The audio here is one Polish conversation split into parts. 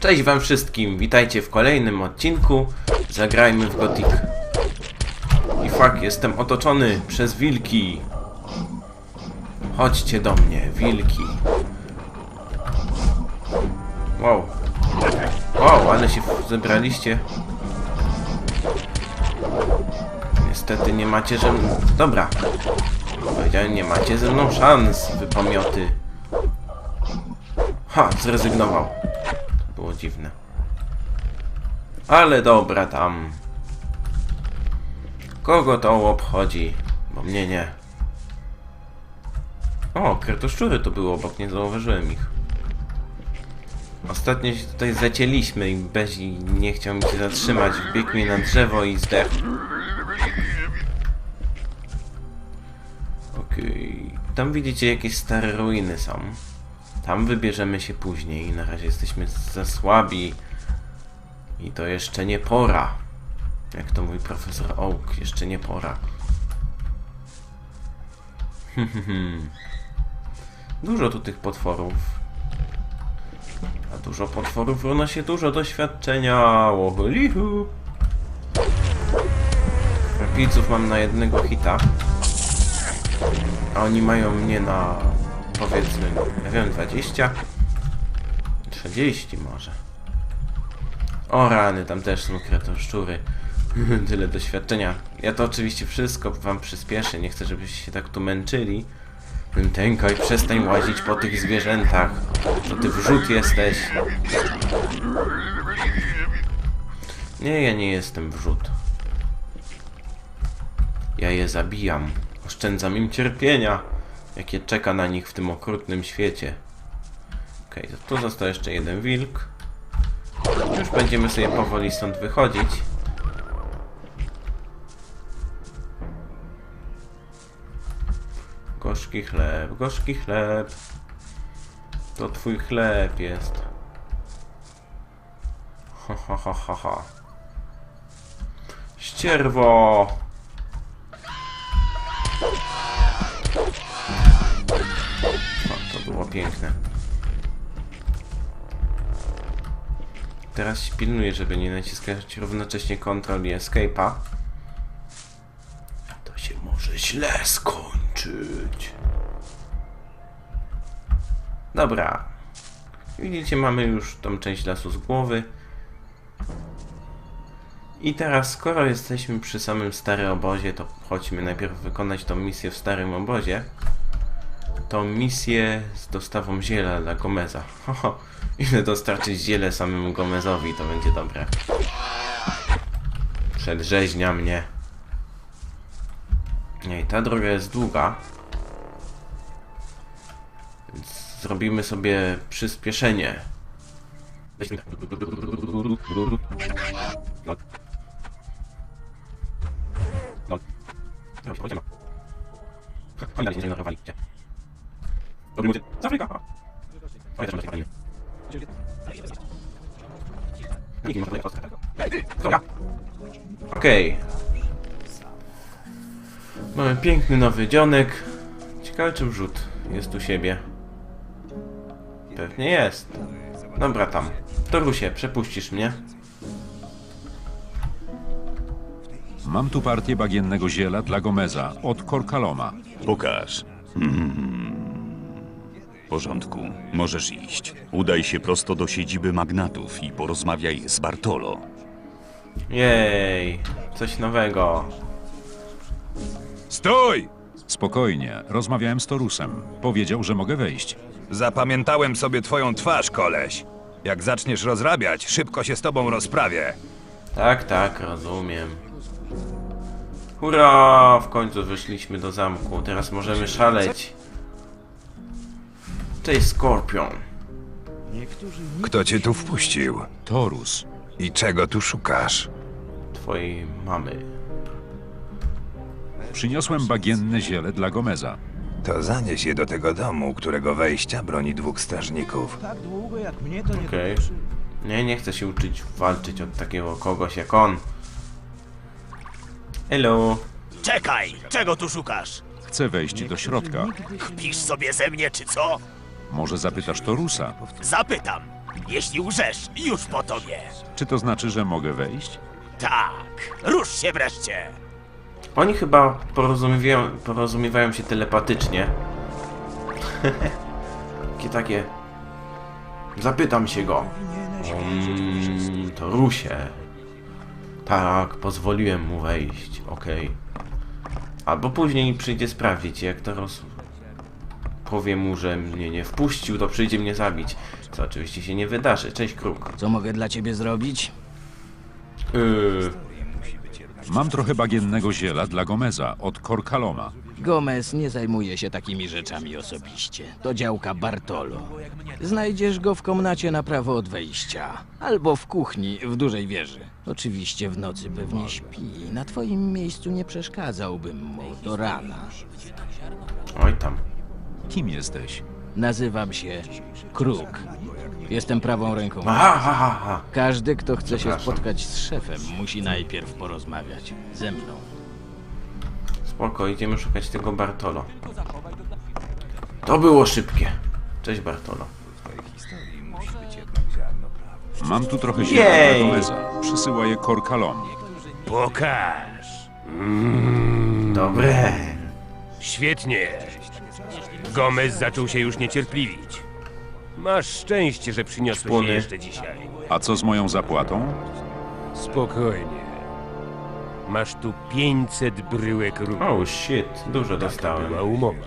Cześć wam wszystkim, witajcie w kolejnym odcinku. Zagrajmy w Gothic. I fuck, jestem otoczony przez wilki. Chodźcie do mnie, wilki. Wow. Wow, ale się zebraliście. Niestety nie macie mną... Dobra. Powiedziałem, nie macie ze mną szans, wy pomioty Ha, zrezygnował dziwne. Ale dobra tam. Kogo to obchodzi? Bo mnie nie. O, kretoszczury to było obok, nie zauważyłem ich. Ostatnio się tutaj zacięliśmy i Bezi nie chciał mi się zatrzymać. Wbiegł mi na drzewo i zdechł. Okej. Tam widzicie jakieś stare ruiny są. Tam wybierzemy się później. Na razie jesteśmy za słabi. I to jeszcze nie pora. Jak to mój profesor Oak, jeszcze nie pora. dużo tu tych potworów. A dużo potworów równa się dużo doświadczenia. Łoholihu. Krapiców mam na jednego hita. A oni mają mnie na powiedzmy, ja wiem, 20? 30 może. O rany, tam też są kretoszczury. Tyle doświadczenia. Ja to oczywiście wszystko wam przyspieszę, nie chcę, żebyście się tak tu męczyli. Tękaj, przestań łazić po tych zwierzętach. To ty wrzut jesteś. Nie, ja nie jestem wrzut. Ja je zabijam. Oszczędzam im cierpienia, jakie czeka na nich w tym okrutnym świecie. Okej, to tu został jeszcze jeden wilk. Już będziemy sobie powoli stąd wychodzić. Gorzki chleb, gorzki chleb. To twój chleb jest. Ha, ha, ha, ha, ha. Ścierwo! Piękne. Teraz pilnuję, żeby nie naciskać równocześnie Ctrl i Escape'a. To się może źle skończyć. Dobra. Widzicie, mamy już tą część lasu z głowy. I teraz, skoro jesteśmy przy samym starym obozie, to chodźmy najpierw wykonać tą misję w starym obozie. Tą misję z dostawą ziela dla Gomeza. Ile dostarczyć ziele samemu Gomezowi, to będzie dobre. Przedrzeźnia mnie. Nie, ta droga jest długa. Więc zrobimy sobie przyspieszenie. No. Dobrze, Robimy cię. Z Afryka! A. Oj, też mamy takie Nikt nie może tutaj ostać. Dobra. Okej. Mamy piękny nowy dzionek. Ciekawe czy wrzut jest u siebie. Pewnie jest. Dobra tam. Torusie, przepuścisz mnie? Mam tu partię bagiennego ziela dla Gomeza od Korkaloma. Pokaż. Mm. W porządku, możesz iść. Udaj się prosto do siedziby magnatów i porozmawiaj z Bartolo. Jej, coś nowego. Stój! Spokojnie, rozmawiałem z Torusem. Powiedział, że mogę wejść. Zapamiętałem sobie twoją twarz, koleś. Jak zaczniesz rozrabiać, szybko się z tobą rozprawię. Tak, tak, rozumiem. Hurra! W końcu wyszliśmy do zamku. Teraz możemy szaleć. Cześć, Skorpion. Kto cię tu wpuścił? Torus. I czego tu szukasz? Twojej mamy. Przyniosłem bagienne ziele dla Gomeza. To zanieś je do tego domu, którego wejścia broni dwóch strażników. Tak długo jak mnie to nie Okej. dotyczy. Nie, nie chcę się uczyć walczyć od takiego kogoś jak on. Hello. Czekaj, czego tu szukasz? Chcę wejść do środka. Kpisz sobie ze mnie, czy co? Może zapytasz Torusa? Zapytam. Jeśli łżesz, już po tobie. Czy to znaczy, że mogę wejść? Tak, rusz się wreszcie. Oni chyba porozumiewają, porozumiewają się telepatycznie. Takie takie. Zapytam się go. Mm, to Rusie. Tak, pozwoliłem mu wejść. Okej. Albo później przyjdzie sprawdzić, jak to roz... Powie mu, że mnie nie wpuścił, to przyjdzie mnie zabić. Co oczywiście się nie wydarzy. Cześć, Kruk. Co mogę dla ciebie zrobić? Yy, Mam trochę bagiennego ziela dla Gomeza od Korkaloma. Gomez nie zajmuje się takimi rzeczami osobiście. To działka Bartolo. Znajdziesz go w komnacie na prawo od wejścia. Albo w kuchni w dużej wieży. Oczywiście w nocy pewnie śpi. Na twoim miejscu nie przeszkadzałbym mu do rana. oj tam. Kim jesteś? Nazywam się Kruk. Jestem prawą ręką. Aha, ha, ha, ha. Każdy, kto chce się Przepraszam. spotkać z szefem, musi najpierw porozmawiać ze mną. Spoko, idziemy szukać tego Bartolo. To było szybkie. Cześć Bartolo. Mam tu trochę Jej! Gomeza. Przysyła je Korkalom. Pokaż. Dobre. Świetnie. Gomez zaczął się już niecierpliwić. Masz szczęście, że przyniosłeś Szpony. je jeszcze dzisiaj. A co z moją zapłatą? Spokojnie. Masz tu 500 bryłek ruchu. Oh shit, dużo dostałem. Była umowa.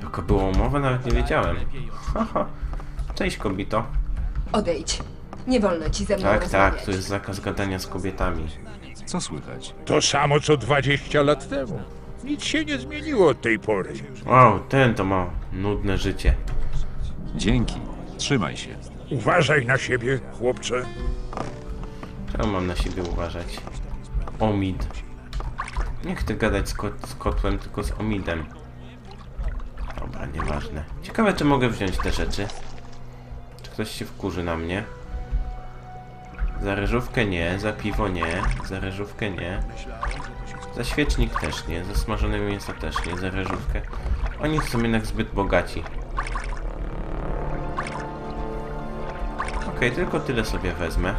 Tylko było umowę, nawet nie wiedziałem. Haha. Cześć kobito. Odejdź. Nie wolno ci ze mną Tak, rozmawiać. tak, tu jest zakaz gadania z kobietami. Co słychać? To samo co 20 lat temu. Nic się nie zmieniło od tej pory. Wow, ten to ma nudne życie. Dzięki. Trzymaj się. Uważaj na siebie, chłopcze. Czemu mam na siebie uważać? Omid. Nie chcę gadać z, kot, z kotłem, tylko z omidem. Dobra, nieważne. Ciekawe, czy mogę wziąć te rzeczy. Czy ktoś się wkurzy na mnie? Za ryżówkę nie, za piwo nie, za ryżówkę nie. Za świecznik też nie, za smażone mięso też nie, za ryżówkę. Oni są jednak zbyt bogaci. Okej, tylko tyle sobie wezmę.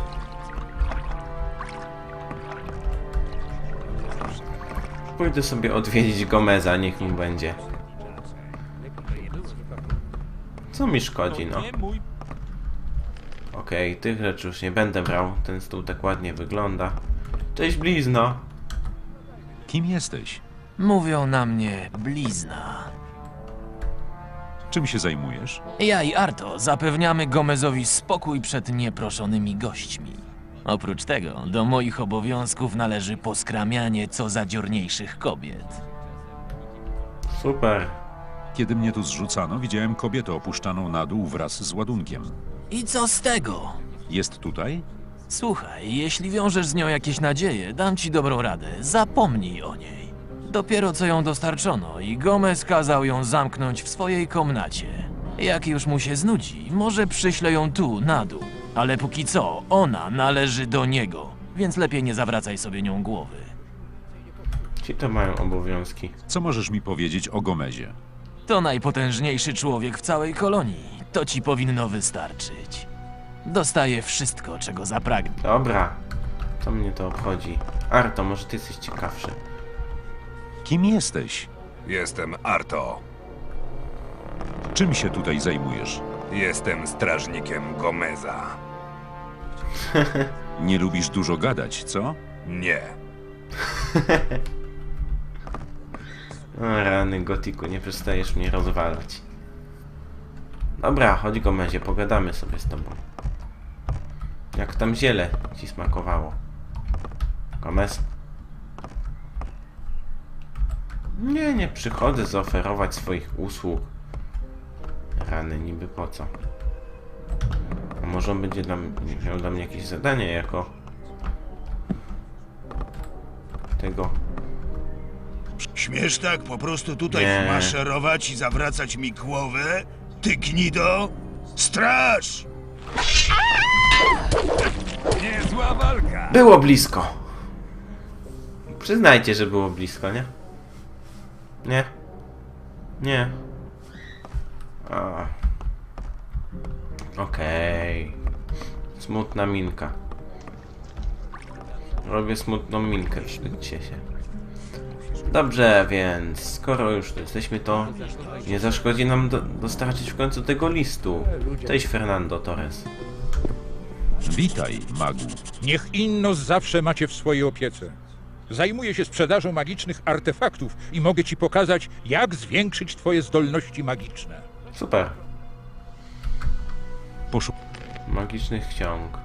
Pójdę sobie odwiedzić Gomeza, niech mu będzie. Co mi szkodzi, no? Okej, tych rzeczy już nie będę brał. Ten stół tak ładnie wygląda. Cześć blizno! Kim jesteś? Mówią na mnie blizna. Czym się zajmujesz? Ja i Arto zapewniamy Gomezowi spokój przed nieproszonymi gośćmi. Oprócz tego, do moich obowiązków należy poskramianie co zadziorniejszych kobiet. Super. Kiedy mnie tu zrzucano, widziałem kobietę opuszczaną na dół wraz z ładunkiem. I co z tego? Jest tutaj? Słuchaj, jeśli wiążesz z nią jakieś nadzieje, dam ci dobrą radę. Zapomnij o niej. Dopiero co ją dostarczono i Gomez kazał ją zamknąć w swojej komnacie. Jak już mu się znudzi, może przyśle ją tu, na dół. Ale póki co, ona należy do niego, więc lepiej nie zawracaj sobie nią głowy. Ci to mają obowiązki. Co możesz mi powiedzieć o Gomezie? To najpotężniejszy człowiek w całej kolonii. To ci powinno wystarczyć. Dostaje wszystko, czego zapragnie. Dobra. Co mnie to obchodzi? Arto, może ty jesteś ciekawszy. Kim jesteś? Jestem Arto. Czym się tutaj zajmujesz? Jestem strażnikiem Gomeza. Nie lubisz dużo gadać, co? Nie. O, rany, Gotiku, nie przestajesz mnie rozwalać. Dobra, chodź Gomezie, pogadamy sobie z tobą. Jak tam ziele ci smakowało? Gomez? Nie, nie przychodzę zaoferować swoich usług. Rany, niby po co? A może on będzie dla, miał dla mnie jakieś zadanie jako... Tego... Śmiesz tak po prostu tutaj Nie. maszerować i zawracać mi głowę? Ty gnido? Straż! Niezła walka. Było blisko. Przyznajcie, że było blisko, nie? Nie. Nie. Okej. Smutna minka. Robię smutną minkę, wstydźcie się. Dobrze, więc skoro już tu jesteśmy, to nie zaszkodzi nam do, dostarczyć w końcu tego listu. Cześć Fernando Torres. Witaj, magu. Niech Innos zawsze macie w swojej opiece. Zajmuję się sprzedażą magicznych artefaktów i mogę ci pokazać, jak zwiększyć twoje zdolności magiczne. Super. Poszu... Magicznych ksiąg.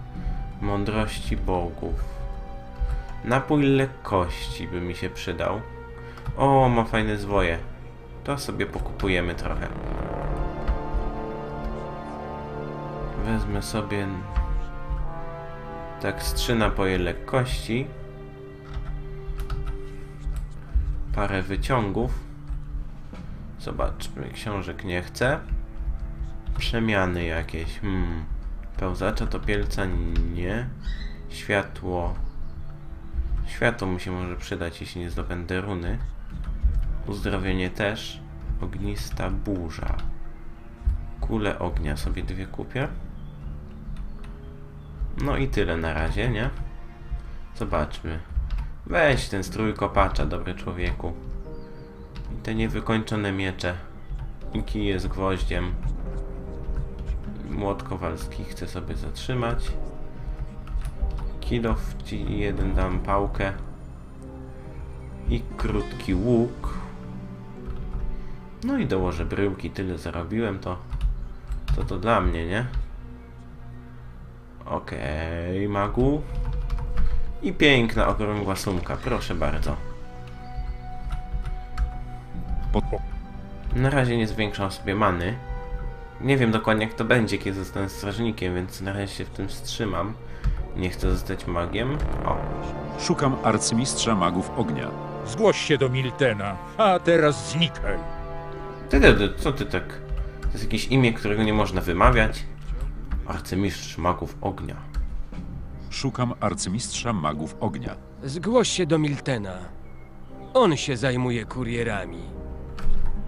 Mądrości bogów. Napój lekkości by mi się przydał. O, ma fajne zwoje. To sobie pokupujemy trochę. Wezmę sobie tak z trzy napoje lekkości. Parę wyciągów. Zobaczmy, książek nie chcę. Przemiany jakieś. Hmm. Pełzacza topielca nie. Światło. Światło mi się może przydać, jeśli nie zdobędę runy. Uzdrowienie też. Ognista burza. Kule ognia sobie dwie kupię. No i tyle na razie, nie? Zobaczmy. Weź ten strój kopacza, dobry człowieku. I te niewykończone miecze. I kije z gwoździem. Młot Kowalski chcę sobie zatrzymać. Kilof ci jeden dam pałkę. I krótki łuk. No i dołożę bryłki, tyle zarobiłem, to to to dla mnie, nie? Okej, magu. I piękna, okrągła sumka, proszę bardzo. Na razie nie zwiększam sobie many. Nie wiem dokładnie jak to będzie, kiedy zostanę strażnikiem, więc na razie się w tym wstrzymam. Nie chcę zostać magiem. O, Szukam arcymistrza magów ognia. Zgłoś się do Miltena, a teraz znikaj. Ty, ty, ty, co ty tak? To jest jakieś imię, którego nie można wymawiać. Arcymistrz magów ognia. Szukam arcymistrza magów ognia. Zgłoś się do Miltena. On się zajmuje kurierami.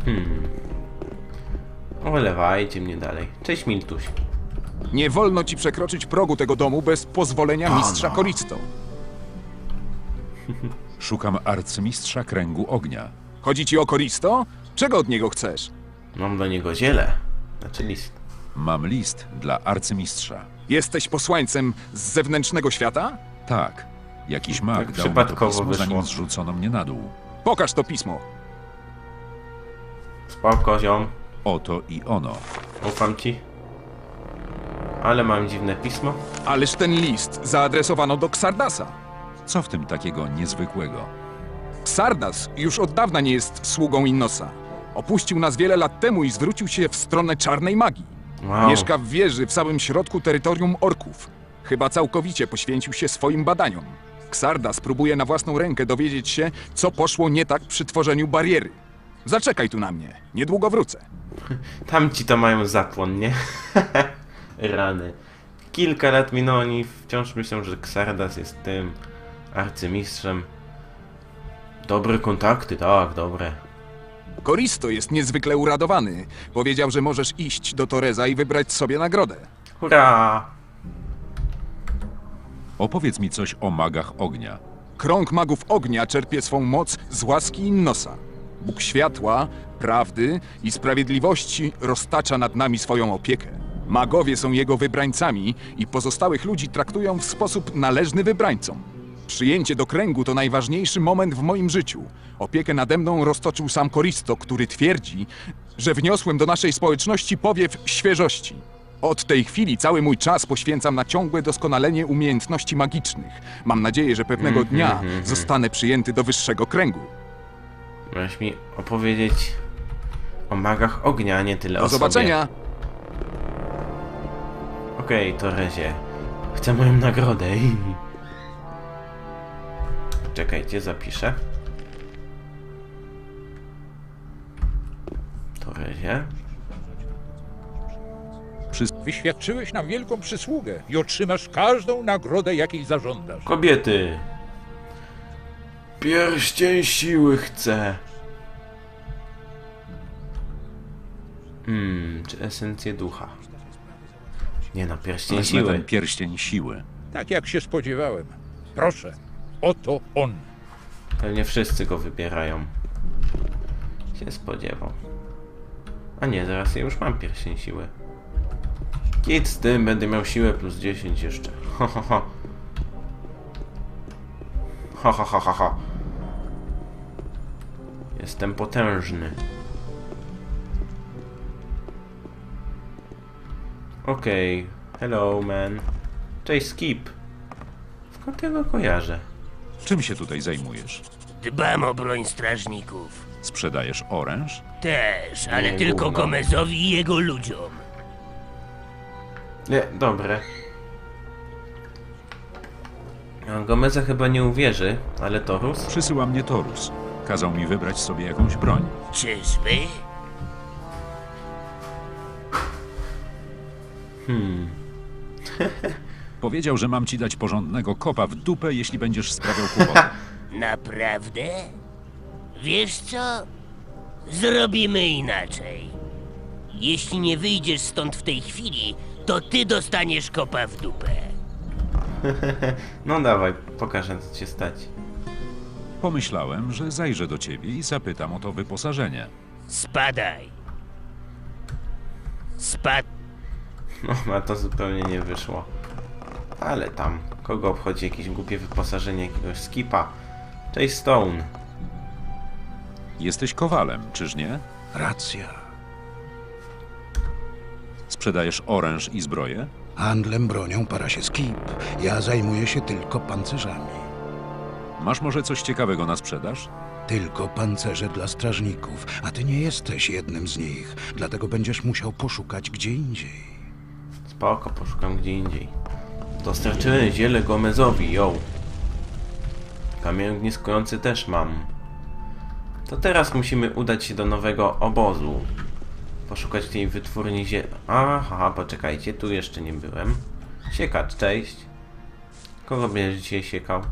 Hmm. Olewajcie mnie dalej. Cześć Miltuś. Nie wolno ci przekroczyć progu tego domu bez pozwolenia mistrza Koristo. Szukam arcymistrza kręgu ognia. Chodzi ci o Koristo? Czego od niego chcesz? Mam do niego ziele. Znaczy list. Mam list dla arcymistrza. Jesteś posłańcem z zewnętrznego świata? Tak. Jakiś mag Tak dał mi to przypadkowo pismo, wyszło. zanim zrzucono mnie na dół. Pokaż to pismo. Spoko, ziom. Oto i ono. Ufam ci. Ale mam dziwne pismo. Ależ ten list zaadresowano do Xardasa. Co w tym takiego niezwykłego? Xardas już od dawna nie jest sługą Innosa. Opuścił nas wiele lat temu i zwrócił się w stronę czarnej magii. Wow. Mieszka w wieży w samym środku terytorium orków. Chyba całkowicie poświęcił się swoim badaniom. Xardas próbuje na własną rękę dowiedzieć się, co poszło nie tak przy tworzeniu bariery. Zaczekaj tu na mnie, niedługo wrócę. Tamci to mają zapłon, nie? Rany. Kilka lat minęło, oni wciąż myślą, że Xardas jest tym arcymistrzem. Dobre kontakty, tak, dobre. Koristo jest niezwykle uradowany. Powiedział, że możesz iść do Toreza i wybrać sobie nagrodę. Hurra! Opowiedz mi coś o magach ognia. Krąg magów ognia czerpie swą moc z łaski Innosa. Bóg światła, prawdy i sprawiedliwości roztacza nad nami swoją opiekę. Magowie są jego wybrańcami i pozostałych ludzi traktują w sposób należny wybrańcom. Przyjęcie do kręgu to najważniejszy moment w moim życiu. Opiekę nade mną roztoczył sam Koristo, który twierdzi, że wniosłem do naszej społeczności powiew świeżości. Od tej chwili cały mój czas poświęcam na ciągłe doskonalenie umiejętności magicznych. Mam nadzieję, że pewnego Mhm, dnia mhm, mhm. zostanę przyjęty do wyższego kręgu. Możesz mi opowiedzieć o magach ognia, a nie tyle Do o sobie. zobaczenia! Okej, to Rezie. Chcę moją nagrodę. Czekajcie, zapiszę. To Rezie. Wyświadczyłeś nam wielką przysługę i otrzymasz każdą nagrodę, jakiej zażądasz. Kobiety. Pierścień siły chcę. Hmm, czy esencję ducha? Nie no, pierścień Wezmę siły. ten pierścień siły. Tak jak się spodziewałem. Proszę, oto on. Pewnie wszyscy go wybierają. Się spodziewał. A nie, zaraz ja już mam pierścień siły. Kit z tym, będę miał siłę plus 10 jeszcze. Ho, ho, ho. Ho, ho, ho, ho, ho. Jestem potężny. Okej. Hello, man. Cześć, Skip. Skąd ja go kojarzę? Czym się tutaj zajmujesz? Dbam o broń strażników. Sprzedajesz oręż? Też, ale Nie, tylko gówno. Gomezowi i jego ludziom. Nie, dobre. A Gomeza chyba nie uwierzy, ale Torus? Przysyła mnie Torus. Kazał mi wybrać sobie jakąś broń. Czyżby? Powiedział, że mam ci dać porządnego kopa w dupę, jeśli będziesz sprawiał kłopoty. Naprawdę? Wiesz co? Zrobimy inaczej. Jeśli nie wyjdziesz stąd w tej chwili, to ty dostaniesz kopa w dupę. no dawaj, pokażę co cię stać. Pomyślałem, że zajrzę do ciebie i zapytam o to wyposażenie. Spadaj. Spad... No, a to zupełnie nie wyszło. Ale tam, kogo obchodzi jakieś głupie wyposażenie jakiegoś skipa? Cześć Stone. Jesteś kowalem, czyż nie? Racja. Sprzedajesz oręż i zbroję? Handlem bronią para się skip. Ja zajmuję się tylko pancerzami. Masz może coś ciekawego na sprzedaż? Tylko pancerze dla strażników, a ty nie jesteś jednym z nich, dlatego będziesz musiał poszukać gdzie indziej. Spoko, poszukam gdzie indziej. Dostarczyłem ziele Gomezowi, yo. Kamień ogniskujący też mam. To teraz musimy udać się do nowego obozu. Poszukać tej wytwórni zie... Aha, poczekajcie, tu jeszcze nie byłem. Siekacz, cześć. Kogo będziesz dzisiaj siekał?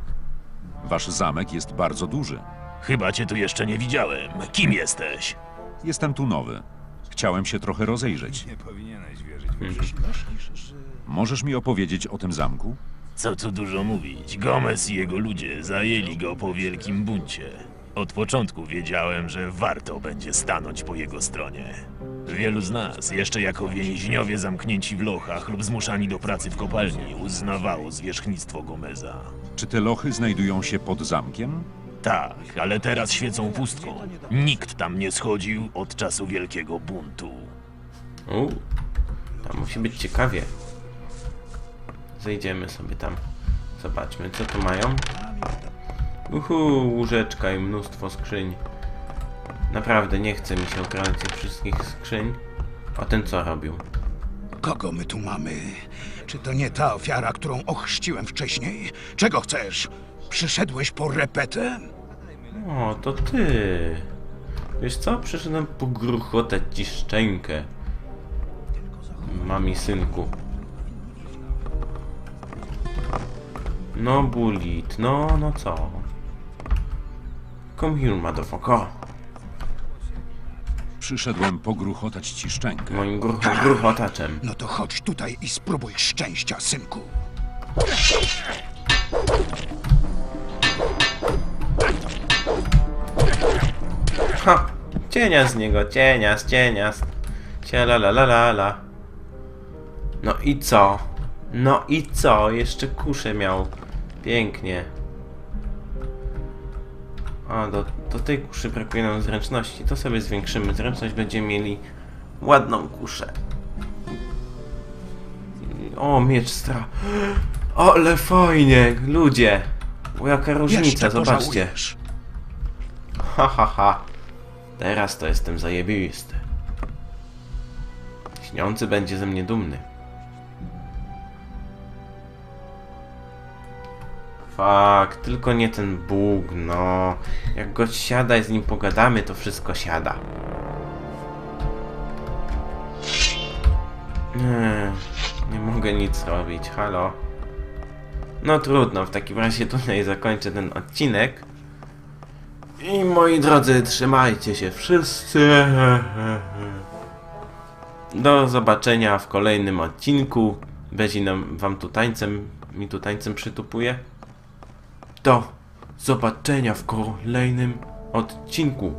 Wasz zamek jest bardzo duży. Chyba cię tu jeszcze nie widziałem. Kim jesteś? Jestem tu nowy. Chciałem się trochę rozejrzeć. Nie powinieneś wierzyć Hmm. Możesz mi opowiedzieć o tym zamku? Co tu dużo mówić. Gomez i jego ludzie zajęli go po wielkim buncie. Od początku wiedziałem, że warto będzie stanąć po jego stronie. Wielu z nas, jeszcze jako więźniowie zamknięci w lochach lub zmuszani do pracy w kopalni, uznawało zwierzchnictwo Gomeza. Czy te lochy znajdują się pod zamkiem? Tak, ale teraz świecą pustką. Nikt tam nie schodził od czasu wielkiego buntu. Uuu, tam musi być ciekawie. Zejdziemy sobie tam. Zobaczmy, co tu mają. Uhu, łóżeczka i mnóstwo skrzyń. Naprawdę nie chce mi się okradać tych wszystkich skrzyń. O ten co robił? Kogo my tu mamy? Czy to nie ta ofiara, którą ochrzciłem wcześniej? Czego chcesz? Przyszedłeś po repetę? O, to ty. Wiesz co? Przyszedłem pogruchotać ci szczękę. Mami synku. No bulit, no, no co? Come here, motherfucker. Przyszedłem pogruchotać ci szczękę. Moim gruch gruchotaczem. No to chodź tutaj i spróbuj szczęścia, synku. Ha! Cienia z niego, cienia, cienia. Ciela la la la la. No i co? No i co? Jeszcze kuszę miał. Pięknie. A, do, do tej kuszy brakuje nam zręczności. To sobie zwiększymy. Zręczność będziemy mieli ładną kuszę. O, miecz stra. Ale fajnie, ludzie. O, jaka różnica, zobaczcie. pożałujesz. Ha, ha, ha. Teraz to jestem zajebisty. Śniący będzie ze mnie dumny. Fak, tylko nie ten Bóg, no. Jak go siada i z nim pogadamy, to wszystko siada. Nie, nie mogę nic robić, halo. No trudno, w takim razie tutaj zakończę ten odcinek. I moi drodzy, trzymajcie się wszyscy. Do zobaczenia w kolejnym odcinku. Bezi nam wam tu tańcem, mi tu tańcem przytupuje. Do zobaczenia w kolejnym odcinku.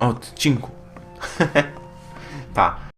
Odcinku. pa.